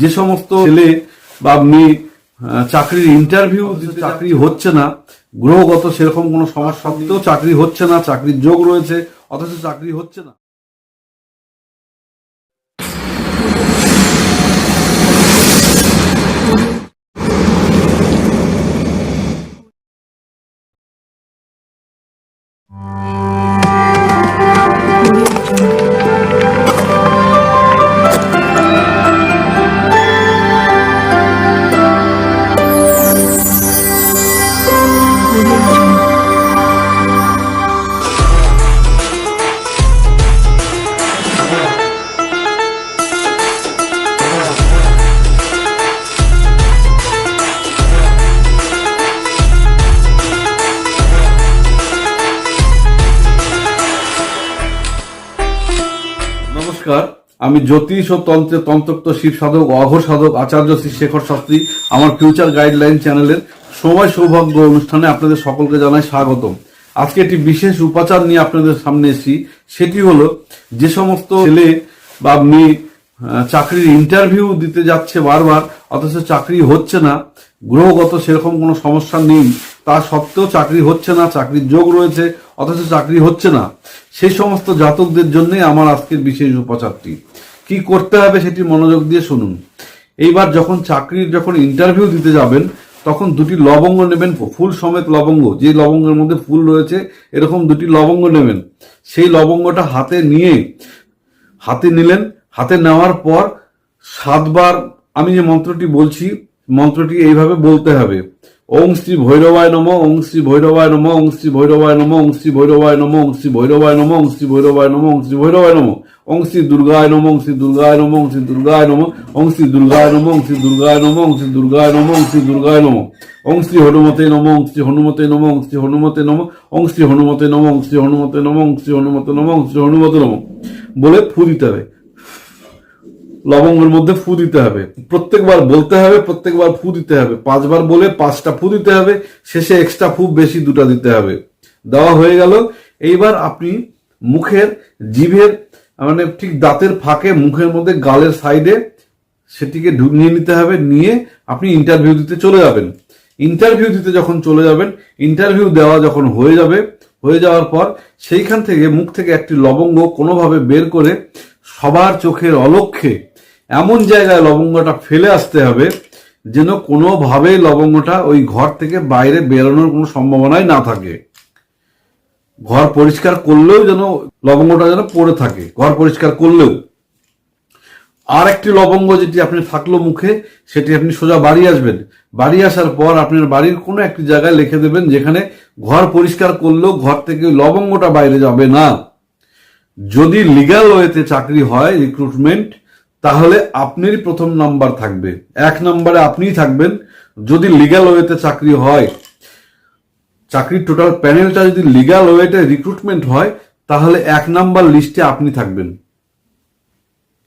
যে সমস্ত ছেলে বা মেয়ে চাকরির ইন্টারভিউ চাকরি হচ্ছে না, গ্রহগত সেরকম কোনো সমস্যা চাকরি হচ্ছে না, চাকরির যোগ রয়েছে, অথচ চাকরি হচ্ছে না। নমস্কার, আমি জ্যোতিষ ও তন্ত্রে তন্ত্রক্ত শিব সাধক অঘ সাধক আচার্য শ্রী শেখর শাস্ত্রী, আমার ফিউচার গাইডলাইন চ্যানেলের সময় সৌভাগ্য অনুষ্ঠানে আপনাদের সকলকে জানাই স্বাগতম। আজকে একটি বিশেষ উপাচার নিয়ে আপনাদের সামনে এসেছি। সেটি হলো, যে সমস্ত ছেলে বা মেয়ে চাকরির ইন্টারভিউ দিতে যাচ্ছে বারবার, অথচ চাকরি হচ্ছে না, গ্রহগত সেরকম কোনো সমস্যা নেই, তা সত্ত্বেও চাকরি হচ্ছে না, চাকরির যোগ রয়েছে, অথচ চাকরি হচ্ছে না। সেই সমস্ত জাতকদের জন্য আমার আজকের বিশেষ উপচারটি। কি করতে হবে সেটি মনোযোগ দিয়ে শুনুন। এইবার যখন চাকরির যখন ইন্টারভিউ দিতে যাবেন তখন দুটি লবঙ্গ নেবেন, ফুল সমেত লবঙ্গ, যে লবঙ্গের মধ্যে ফুল রয়েছে, এরকম দুটি লবঙ্গ নেবেন। সেই লবঙ্গটা হাতে নিয়ে, হাতে নিলেন, হাতে নেওয়ার পর সাতবার আমি যে মন্ত্রটি বলছি, মন্ত্রটি এইভাবে বলতে হবে। ওং শ্রী ভৈরবায় নম ওং শ্রী ভৈরবায় নম ওং শ্রী ভৈরবায় নম ওং শ্রী ভৈরবায় নম ওং শ্রী ভৈরবায় নম ওং শ্রী ভৈরবায় নম ওং শ্রী ভৈরবায় নম ওং শ্রী দুর্গায় নম ওং শ্রী দুর্গায় নম ওং শ্রী দুর্গায় নম ওং শ্রী দুর্গায় নম ওং শ্রী দুর্গায় নম ওং শ্রী দুর্গায় নম ওং শ্রী দুর্গায় নম ওং শ্রী হনুমতে নম ওং শ্রী হনুমতে নম ওং শ্রী হনুমতে নম ওং শ্রী হনুমতে নম ওং শ্রী হনুমতে নম ওং শ্রী হনুমতে নম ওং শ্রী হনুমতে নম বলে ফু দিতে হবে লবঙ্গের মধ্যে ফু দিতে হবে। প্রত্যেকবার বলতে হবে, প্রত্যেকবার ফু দিতে হবে। পাঁচবার বলে পাঁচটা ফু দিতে হবে, শেষে এক্সট্রা ফু বেশি দুটা দিতে হবে। দেওয়া হয়ে গেল। এইবার আপনি মুখের, জিভের মানে ঠিক দাঁতের ফাঁকে মুখের মধ্যে গালের সাইডে সেটিকে নিয়ে নিতে হবে। নিয়ে আপনি ইন্টারভিউ দিতে চলে যাবেন। ইন্টারভিউ দিতে যখন চলে যাবেন ইন্টারভিউ দেওয়া যখন হয়ে যাবে, হয়ে যাওয়ার পর সেইখান থেকে মুখ থেকে একটি লবঙ্গ কোনোভাবে বের করে সবার চোখের অলক্ষ্যে এমন জায়গায় লবঙ্গটা ফেলে আসতে হবে যেন কোনোভাবেই লবঙ্গটা ওই ঘর থেকে বাইরে বেরোনোর কোনো সম্ভাবনাই না থাকে। ঘর পরিষ্কার করলেও যেন লবঙ্গটা যেন পড়ে থাকে, ঘর পরিষ্কার করলেও। আর একটি লবঙ্গ যেটি আপনি থাকল মুখে, সেটি আপনি সোজা বাড়ি আসবেন। বাড়ি আসার পর আপনার বাড়ির কোনো একটি জায়গায় লিখে দেবেন যেখানে ঘর পরিষ্কার করলেও ঘর থেকে লবঙ্গটা বাইরে যাবে না। যদি লিগ্যাল ওয়েতে চাকরি হয় রিক্রুটমেন্ট তাহলে আপনারই প্রথম নাম্বার থাকবে। এক নাম্বারে আপনিই থাকবেন। যদি লিগ্যাল ওয়েতে চাকরি হয়, চাকরির টোটাল প্যানেলটা যদি লিগ্যাল ওয়েতে রিক্রুটমেন্ট হয়, তাহলে এক নাম্বার লিস্টে আপনি থাকবেন।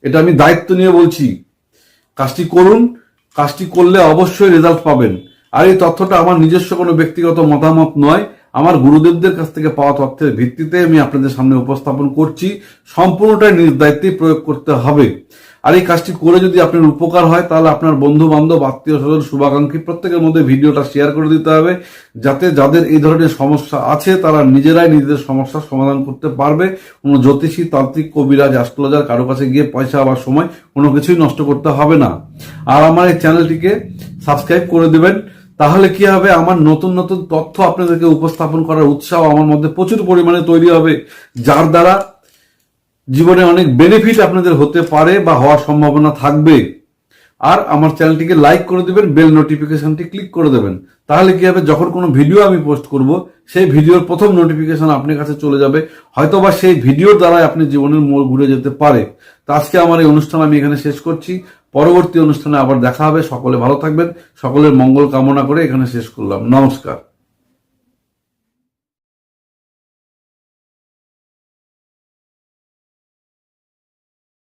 এটা আমি দায়িত্ব নিয়ে বলছি। কাজটি করুন। কাজটি করলে অবশ্যই রেজাল্ট পাবেন। আর এই তথ্যটা আমার নিজস্ব কোনো ব্যক্তিগত মতামত নয়। আমার গুরুদেবদের কাছ থেকে পাওয়া তথ্যের ভিত্তিতে আমি আপনাদের সামনে উপস্থাপন করছি। সম্পূর্ণটাই নিজ দায়িত্বেই প্রয়োগ করতে হবে। আর এই কাজটি করে যদি আপনার উপকার হয়, তাহলে আপনার বন্ধু বান্ধব আত্মীয় স্বজন শুভাকাঙ্ক্ষী প্রত্যেকের মধ্যে ভিডিওটা শেয়ার করে দিতে হবে, যাতে যাদের এই ধরনের সমস্যা আছে, তারা নিজেরাই নিজেদের সমস্যার সমাধান করতে পারবে। কোনো জ্যোতিষী, তান্ত্রিক, কবিরাজ অ্যাস্ট্রোলজার কারও কাছে গিয়ে পয়সা আবার সময় কোনো কিছুই নষ্ট করতে হবে না। আর আমার এই চ্যানেলটিকে সাবস্ক্রাইব করে দেবেন। তাহলে কি হবে? আমার নতুন নতুন তথ্য আপনাদেরকে উপস্থাপন করার উৎসাহ আমার মধ্যে প্রচুর পরিমাণে তৈরি হবে, যার দ্বারা জীবনে অনেক বেনিফিট আপনাদের হতে পারে বা হওয়ার সম্ভাবনা থাকবে। আর আমার চ্যানেলটিকে লাইক করে দেবেন বেল নোটিফিকেশনটি ক্লিক করে দেবেন। তাহলে কি হবে? যখন কোনো ভিডিও আমি পোস্ট করব, সেই ভিডিওর প্রথম নোটিফিকেশন আপনার কাছে চলে যাবে। হয়তোবা সেই ভিডিওর দ্বারাই আপনি জীবনের মোড় ঘুরে যেতে পারে। তো আজকে আমার এই অনুষ্ঠান আমি এখানে শেষ করছি। পরবর্তী অনুষ্ঠানে আবার দেখা হবে। সকলে ভালো থাকবেন। সকলের মঙ্গল কামনা করে এখানে শেষ করলাম। নমস্কার।